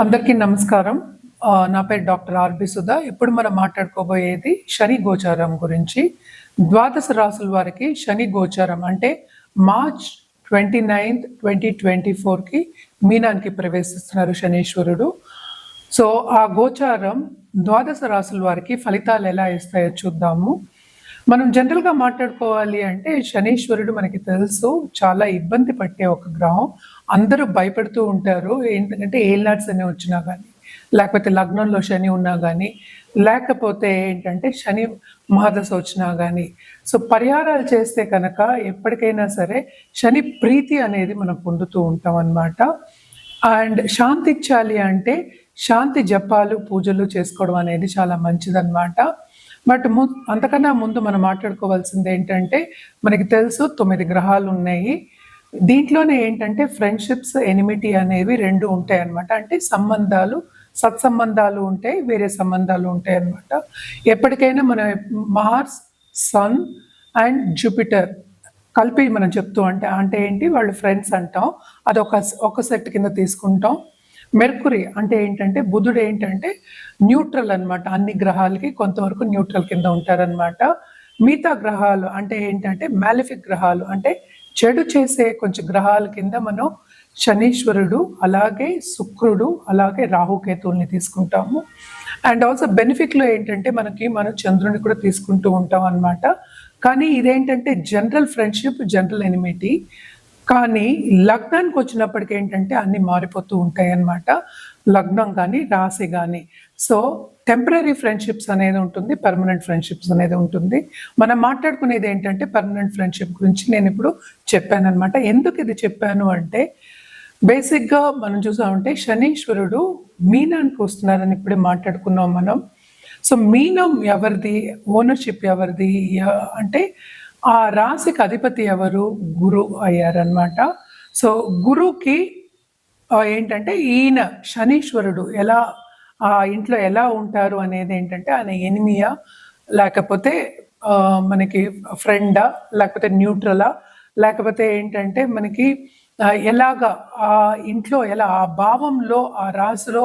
అందరికీ నమస్కారం. నా పేరు డాక్టర్ ఆర్బి సుధా. ఇప్పుడు మనం మాట్లాడుకోబోయేది శని గోచారం గురించి. ద్వాదశ రాసుల వారికి శని గోచారం అంటే March twenty ninth twenty twenty ఫోర్కి మీనానికి ప్రవేశిస్తున్నారు శనీశ్వరుడు. సో ఆ గోచారం ద్వాదశ రాసుల వారికి ఫలితాలు ఎలా ఇస్తాయో చూద్దాము. మనం జనరల్గా మాట్లాడుకోవాలి అంటే శనీశ్వరుడు మనకి తెలుసు చాలా ఇబ్బంది పట్టే ఒక గ్రహం. అందరూ భయపడుతూ ఉంటారు. ఏంటంటే ఏల్నాట్స్ అని వచ్చినా కానీ లేకపోతే లగ్నంలో శని ఉన్నా కానీ లేకపోతే ఏంటంటే శని మహాదశ వచ్చినా కానీ సో పరిహారాలు చేస్తే కనుక ఎప్పటికైనా సరే శని ప్రీతి అనేది మనం పొందుతూ ఉంటాం అన్నమాట. అండ్ శాంతి ఇచ్చాలి అంటే శాంతి జపాలు పూజలు చేసుకోవడం అనేది చాలా మంచిదన్నమాట. బట్ ము అంతకన్నా ముందు మనం మాట్లాడుకోవాల్సింది ఏంటంటే మనకి తెలుసు తొమ్మిది గ్రహాలు ఉన్నాయి. దీంట్లోనే ఏంటంటే ఫ్రెండ్షిప్స్ ఎనిమిటీ అనేవి రెండు ఉంటాయి అన్నమాట అంటే సంబంధాలు సత్సంబంధాలు ఉంటాయి వేరే సంబంధాలు ఉంటాయి అన్నమాట. ఎప్పటికైనా మన మార్స్ సన్ అండ్ జూపిటర్ కలిపి మనం చెప్తూ అంటే అంటే ఏంటి? వాళ్ళు ఫ్రెండ్స్ అంటాం. అది ఒక ఒక సెట్ కింద తీసుకుంటాం. మెర్కురీ అంటే ఏంటంటే బుధుడు ఏంటంటే న్యూట్రల్ అన్నమాట. అన్ని గ్రహాలకి కొంతవరకు న్యూట్రల్ కింద ఉంటారనమాట మిగతా గ్రహాలు అంటే ఏంటంటే మ్యాలిఫిక్ గ్రహాలు అంటే చెడు చేసే కొంచెం గ్రహాల కింద మనం శనీశ్వరుడు అలాగే శుక్రుడు అలాగే రాహుకేతువుల్ని తీసుకుంటాము. అండ్ ఆల్సో బెనిఫిట్లో ఏంటంటే మనకి మనం చంద్రుని కూడా తీసుకుంటూ ఉంటాం అన్నమాట. కానీ ఇదేంటంటే జనరల్ ఫ్రెండ్షిప్ జనరల్ ఎనిమిటీ. కానీ లగ్నానికి వచ్చినప్పటికి ఏంటంటే అన్ని మారిపోతూ ఉంటాయి అన్నమాట లగ్నం కానీ రాశి కానీ సో టెంపరీ ఫ్రెండ్షిప్స్ అనేది ఉంటుంది పర్మనెంట్ ఫ్రెండ్షిప్స్ అనేది ఉంటుంది. మనం మాట్లాడుకునేది ఏంటంటే పర్మనెంట్ ఫ్రెండ్షిప్ గురించి నేను ఇప్పుడు చెప్పాను అనమాట ఎందుకు ఇది చెప్పాను అంటే బేసిక్గా మనం చూసామంటే శనీశ్వరుడు మీనానికి వస్తున్నారని ఇప్పుడే మాట్లాడుకున్నాం మనం. సో మీనం ఎవరిది ఓనర్షిప్ ఎవరిది అంటే ఆ రాశికి అధిపతి ఎవరు? గురు అయ్యారనమాట సో గురుకి ఏంటంటే ఈయన శనీశ్వరుడు ఎలా ఆ ఇంట్లో ఎలా ఉంటారు అనేది ఏంటంటే ఆయన ఎనిమియా లేకపోతే మనకి ఫ్రెండా లేకపోతే న్యూట్రలా లేకపోతే ఏంటంటే మనకి ఎలాగా ఆ ఇంట్లో ఎలా ఆ భావంలో ఆ రాశిలో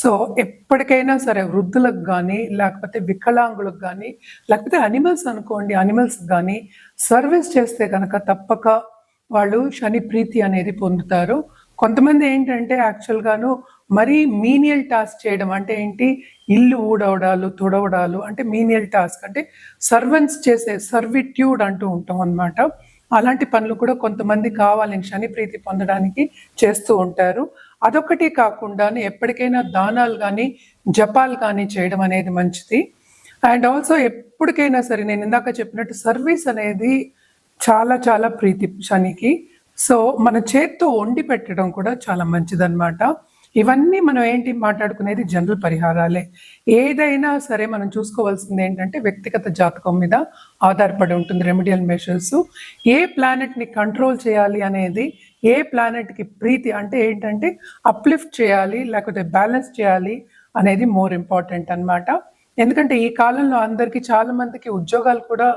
సో ఎప్పటికైనా సరే వృద్ధులకు కానీ లేకపోతే వికలాంగులకు కానీ లేకపోతే అనిమల్స్ అనుకోండి అనిమల్స్ కానీ సర్వీస్ చేస్తే కనుక తప్పక వాళ్ళు శని ప్రీతి అనేది పొందుతారు. కొంతమంది ఏంటంటే యాక్చువల్గాను మరీ మీనియల్ టాస్క్ చేయడం అంటే ఏంటి? ఇల్లు ఊడవడాలు తుడవడాలు అంటే మీనియల్ టాస్క్ అంటే సర్వెంట్స్ చేసే సర్విట్యూడ్ అంటూ ఉంటాం అన్నమాట. అలాంటి పనులు కూడా కొంతమంది కావాలని శని ప్రీతి పొందడానికి చేస్తూ ఉంటారు. అదొకటి కాకుండా ఎప్పటికైనా దానాలు కానీ జపాలు కానీ చేయడం అనేది మంచిది. అండ్ ఆల్సో ఎప్పటికైనా సరే నేను ఇందాక చెప్పినట్టు సర్వీస్ అనేది చాలా చాలా ప్రీతి శనికి సో మన చేత్తో వండి పెట్టడం కూడా చాలా మంచిదన్నమాట. ఇవన్నీ మనం ఏంటి మాట్లాడుకునేది జనరల్ పరిహారాలే. ఏదైనా సరే మనం చూసుకోవాల్సింది ఏంటంటే వ్యక్తిగత జాతకం మీద ఆధారపడి ఉంటుంది రెమెడియల్ మెషర్స్. ఏ ప్లానెట్ని కంట్రోల్ చేయాలి అనేది ఏ ప్లానెట్కి ప్రీతి అంటే ఏంటంటే అప్లిఫ్ట్ చేయాలి లేకపోతే బ్యాలెన్స్ చేయాలి అనేది మోర్ ఇంపార్టెంట్ అన్నమాట. ఎందుకంటే ఈ కాలంలో అందరికీ చాలా మందికి ఉద్యోగాలు కూడా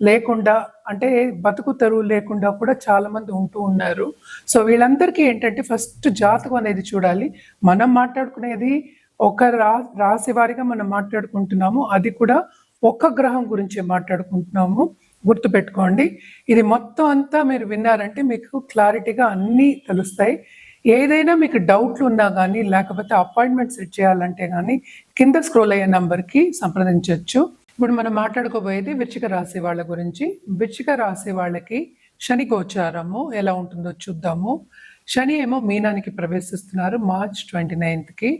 లేకుండా అంటే బతుకు తెరువు లేకుండా కూడా చాలా మంది ఉంటూ ఉన్నారు. సో వీళ్ళందరికీ ఏంటంటే ఫస్ట్ జాతకం అనేది చూడాలి. మనం మాట్లాడుకునేది ఒక రా రాశి వారిగా మనం మాట్లాడుకుంటున్నాము. అది కూడా ఒక్క గ్రహం గురించి మాట్లాడుకుంటున్నాము. గుర్తుపెట్టుకోండి. ఇది మొత్తం అంతా మీరు విన్నారంటే మీకు క్లారిటీగా అన్నీ తెలుస్తాయి. ఏదైనా మీకు డౌట్లు ఉన్నా కానీ లేకపోతే అపాయింట్మెంట్ సెట్ చేయాలంటే కానీ కింద స్క్రోల్ అయ్యే నంబర్కి సంప్రదించవచ్చు ఇప్పుడు మనం మాట్లాడుకోబోయేది వృచ్చిక రాశి వాళ్ళ గురించి. వృచ్చిక రాశి వాళ్ళకి శని గోచారము ఎలా ఉంటుందో చూద్దాము. శని ఏమో మీనానికి ప్రవేశిస్తున్నారు మార్చ్ ట్వంటీ నైన్త్కి.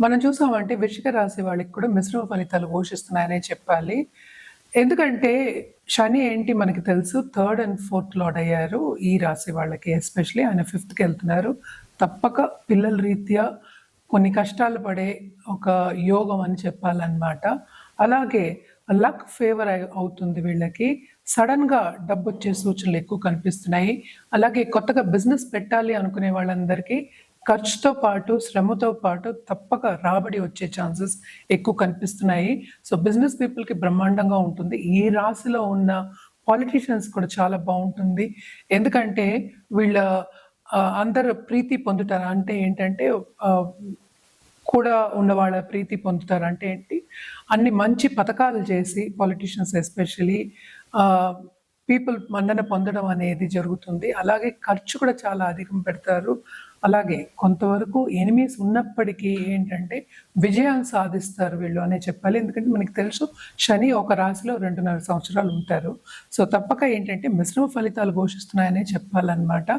మనం చూసామంటే వృచ్చిక రాశి వాళ్ళకి కూడా మిశ్రమ ఫలితాలు ఘోషిస్తున్నాయనే చెప్పాలి. ఎందుకంటే శని ఏంటి మనకి తెలుసు థర్డ్ అండ్ ఫోర్త్ లాడ్ అయ్యారు ఈ రాశి వాళ్ళకి ఎస్పెషలీ ఆయన ఫిఫ్త్కి వెళ్తున్నారు. తప్పక పిల్లల రీత్యా కొన్ని కష్టాలు పడే ఒక యోగం అని చెప్పాలన్నమాట. అలాగే లక్ ఫేవర్ అవుతుంది వీళ్ళకి. సడన్గా డబ్బు వచ్చే సూచనలు ఎక్కువ కనిపిస్తున్నాయి. అలాగే కొత్తగా బిజినెస్ పెట్టాలి అనుకునే వాళ్ళందరికీ ఖర్చుతో పాటు శ్రమతో పాటు తప్పక రాబడి వచ్చే ఛాన్సెస్ ఎక్కువ కనిపిస్తున్నాయి. సో బిజినెస్ పీపుల్కి బ్రహ్మాండంగా ఉంటుంది. ఈ రాశిలో ఉన్న పాలిటీషియన్స్ కూడా చాలా బాగుంటుంది. ఎందుకంటే వీళ్ళ అందరు ప్రీతి పొందుతారు? అంటే ఏంటంటే కూడా ఉన్న వాళ్ళ ప్రీతి పొందుతారు? అంటే ఏంటి? అన్ని మంచి పథకాలు చేసి పాలిటీషియన్స్ ఎస్పెషలీ పీపుల్ మన్నన పొందడం అనేది జరుగుతుంది. అలాగే ఖర్చు కూడా చాలా అధికం పెడతారు. అలాగే కొంతవరకు ఎనిమీస్ ఉన్నప్పటికీ ఏంటంటే విజయాలు సాధిస్తారు వీళ్ళు అనే చెప్పాలి. ఎందుకంటే మనకి తెలుసు శని ఒక రాశిలో రెండున్నర సంవత్సరాలు ఉంటారు. సో తప్పక ఏంటంటే మిశ్రమ ఫలితాలు ఘోషిస్తున్నాయనే చెప్పాలన్నమాట.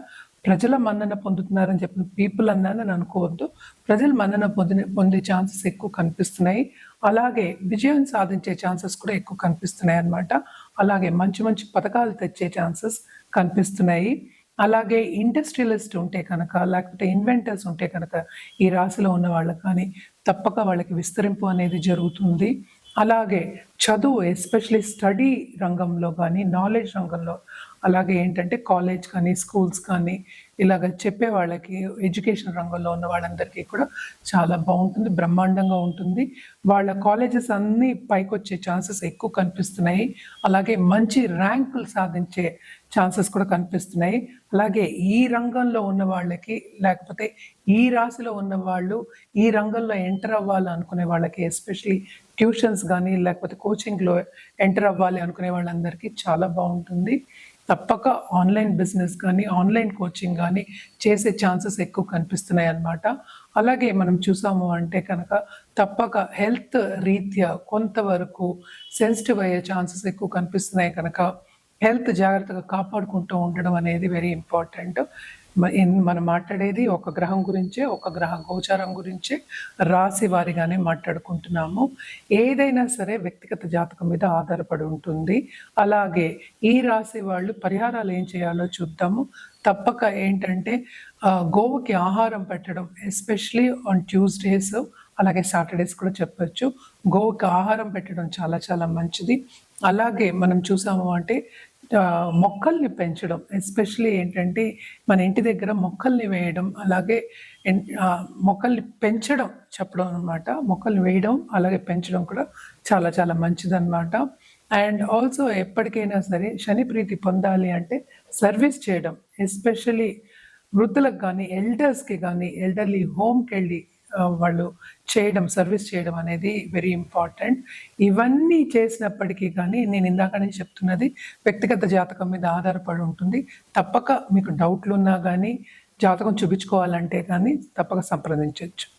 ప్రజల మన్నన పొందుతున్నారని చెప్పిన పీపుల్ అన్నానని అనుకోవద్దు. ప్రజలు మన్నన పొందిన పొందే ఛాన్సెస్ ఎక్కువ కనిపిస్తున్నాయి. అలాగే విజయం సాధించే ఛాన్సెస్ కూడా ఎక్కువ కనిపిస్తున్నాయి అన్నమాట అలాగే మంచి మంచి పథకాలు తెచ్చే ఛాన్సెస్ కనిపిస్తున్నాయి. అలాగే ఇండస్ట్రియలిస్ట్ ఉంటే కనుక లేకపోతే ఇన్వెంటర్స్ ఉంటే కనుక ఈ రాశిలో ఉన్న వాళ్ళకి కానీ తప్పక వాళ్ళకి విస్తరింపు అనేది జరుగుతుంది. అలాగే చదువు ఎస్పెషలీ స్టడీ రంగంలో కానీ నాలెడ్జ్ రంగంలో అలాగే ఏంటంటే కాలేజ్ కానీ స్కూల్స్ కానీ ఇలాగ చెప్పే వాళ్ళకి ఎడ్యుకేషన్ రంగంలో ఉన్న వాళ్ళందరికీ కూడా చాలా బాగుంటుంది బ్రహ్మాండంగా ఉంటుంది. వాళ్ళ కాలేజెస్ అన్నీ పైకి వచ్చే ఛాన్సెస్ ఎక్కువ కనిపిస్తున్నాయి. అలాగే మంచి ర్యాంకులు సాధించే ఛాన్సెస్ కూడా కనిపిస్తున్నాయి. అలాగే ఈ రంగంలో ఉన్న వాళ్ళకి లేకపోతే ఈ రాశిలో ఉన్న వాళ్ళు ఈ రంగంలో ఎంటర్ అవ్వాలి అనుకునే వాళ్ళకి ఎస్పెషలీ ట్యూషన్స్ కానీ లేకపోతే కోచింగ్లో ఎంటర్ అవ్వాలి అనుకునే వాళ్ళందరికీ చాలా బాగుంటుంది. తప్పక ఆన్లైన్ బిజినెస్ కానీ ఆన్లైన్ కోచింగ్ కానీ చేసే ఛాన్సెస్ ఎక్కువ కనిపిస్తున్నాయి అన్నమాట. అలాగే మనం చూసాము అంటే కనుక తప్పక హెల్త్ రీత్యా కొంతవరకు సెన్సిటివ్ అయ్యే ఛాన్సెస్ ఎక్కువ కనిపిస్తున్నాయి కనుక హెల్త్ జాగ్రత్తగా కాపాడుకుంటూ ఉండడం అనేది వెరీ ఇంపార్టెంట్. మనం మాట్లాడేది ఒక గ్రహం గురించే ఒక గ్రహ గోచారం గురించే రాశి వారిగానే మాట్లాడుకుంటున్నాము. ఏదైనా సరే వ్యక్తిగత జాతకం మీద ఆధారపడి ఉంటుంది. అలాగే ఈ రాశి వాళ్ళు పరిహారాలు ఏం చేయాలో చూద్దాము. తప్పక ఏంటంటే గోవుకి ఆహారం పెట్టడం ఎస్పెషలీ ఆన్ ట్యూస్డేస్ అలాగే సాటర్డేస్ కూడా చెప్పొచ్చు. గోవుకి ఆహారం పెట్టడం చాలా చాలా మంచిది. అలాగే మనం చూసాము అంటే మొక్కల్ని పెంచడం ఎస్పెషలీ ఏంటంటే మన ఇంటి దగ్గర మొక్కల్ని వేయడం అలాగే మొక్కల్ని పెంచడం చెప్పడం అనమాట మొక్కల్ని వేయడం అలాగే పెంచడం కూడా చాలా చాలా మంచిదన్నమాట. అండ్ ఆల్సో ఎప్పటికైనా సరే శని ప్రీతి పొందాలి అంటే సర్వీస్ చేయడం ఎస్పెషలీ వృద్ధులకు కానీ ఎల్డర్స్కి కానీ ఎల్డర్లీ హోమ్కి వెళ్ళి వాళ్ళు చేయడం సర్వీస్ చేయడం అనేది వెరీ ఇంపార్టెంట్ ఇవన్నీ చేసినప్పటికీ కానీ నేను ఇందాక నేను చెప్తున్నది వ్యక్తిగత జాతకం మీద ఆధారపడి ఉంటుంది. తప్పక మీకు డౌట్లు ఉన్నా కానీ జాతకం చూపించుకోవాలంటే కానీ తప్పక సంప్రదించవచ్చు.